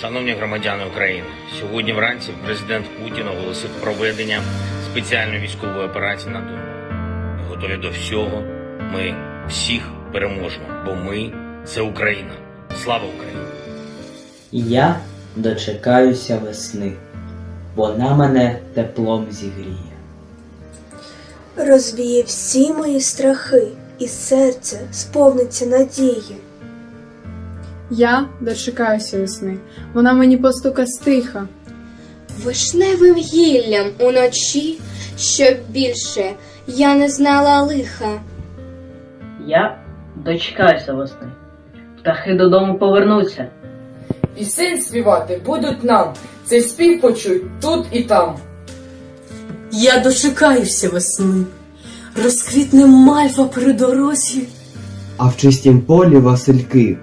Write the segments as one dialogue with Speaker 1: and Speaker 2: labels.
Speaker 1: Шановні громадяни України, сьогодні вранці президент Путін оголосив проведення спеціальної військової операції на Донбасі. Ми готові до всього. Ми всіх переможемо, бо ми це Україна. Слава Україні!
Speaker 2: Я дочекаюся весни. Вона мене теплом зігріє.
Speaker 3: розвіє всі мої страхи, і серце сповниться надії.
Speaker 4: Я дочекаюся весни. Вона мені постука стиха.
Speaker 5: Вишневим гіллям уночі, щоб більше я не знала лиха.
Speaker 6: Я дочекаюся весни. Птахи додому повернуться.
Speaker 7: Пісень співати будуть нам, цей спів почують тут і там.
Speaker 8: Я дочекаюся весни, розквітне мальва при дорозі.
Speaker 9: А в чистім полі васильки,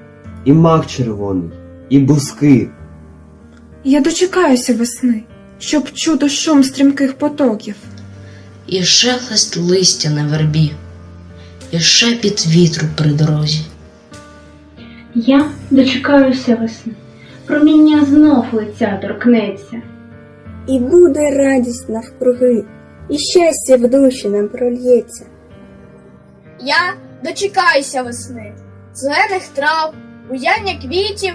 Speaker 9: і мак червоний, і бузки.
Speaker 10: Я дочекаюся весни, щоб чути шум стрімких потоків.
Speaker 11: і шелест листя на вербі, і шепіт вітру при дорозі.
Speaker 12: Я дочекаюся весни, проміння знов лиця торкнеться.
Speaker 3: І буде радість навкруги, і щастя в душі нам прольється.
Speaker 5: Я дочекаюся весни, зелених трав, буяння квітів.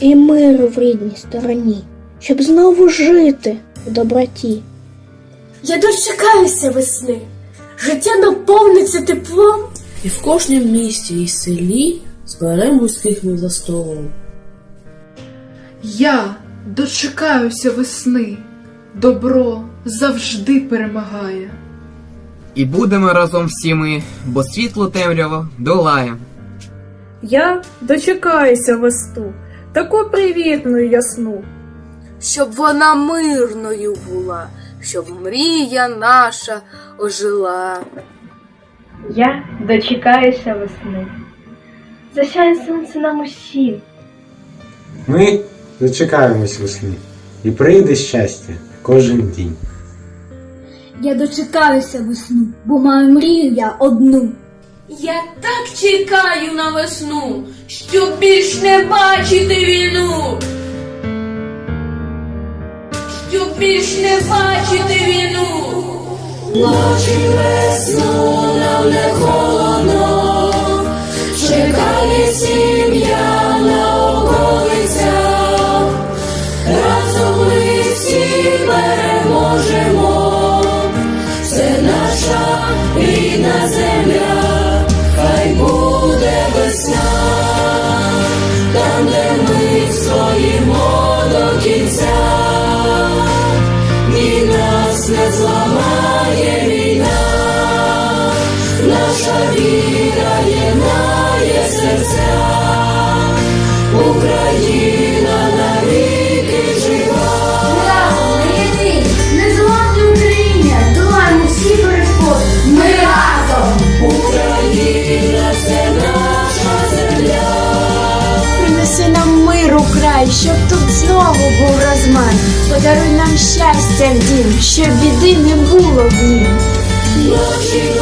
Speaker 3: І миру в рідній стороні, щоб знову жити в доброті.
Speaker 8: Я дочекаюся весни, життя наповниться теплом.
Speaker 7: І в кожному місті і селі зберемо вузьких ми за столом.
Speaker 4: Я дочекаюся весни. Добро завжди перемагає.
Speaker 13: І будемо разом всі ми, бо світло темряво долає.
Speaker 4: Я дочекаюся весну, таку привітну ясну.
Speaker 8: Щоб вона мирною була, щоб мрія наша ожила.
Speaker 12: Я дочекаюся весни. Засяє сонце нам усім.
Speaker 14: Ми дочекаємось весни, і прийде щастя кожен день.
Speaker 5: Я дочекаюся весну, бо маю мрію я одну.
Speaker 8: Я так чекаю на весну, щоб більш не бачити війну. Щоб більш не бачити війну. Ночі весну нам не холодно, чекає сім'я на околицях. Разом ми всі переможемо. Це наша рідна земля, Україна навіки жива.
Speaker 5: Незламні Україні, долаємо всі перешкоди. Ми разом!
Speaker 8: Україна це наша земля.
Speaker 3: Принеси нам миру край, щоб тут знову був розмай. Подаруй нам щастя в дім, щоб біди не було в нім.
Speaker 8: Ночі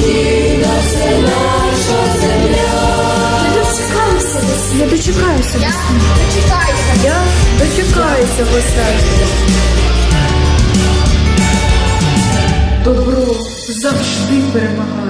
Speaker 8: Україна це наша земля.
Speaker 3: Я дочекаюся весни. Я дочекаюся весни.
Speaker 5: дочекаюся.
Speaker 4: Я дочекаюся весни. Добро завжди перемагає.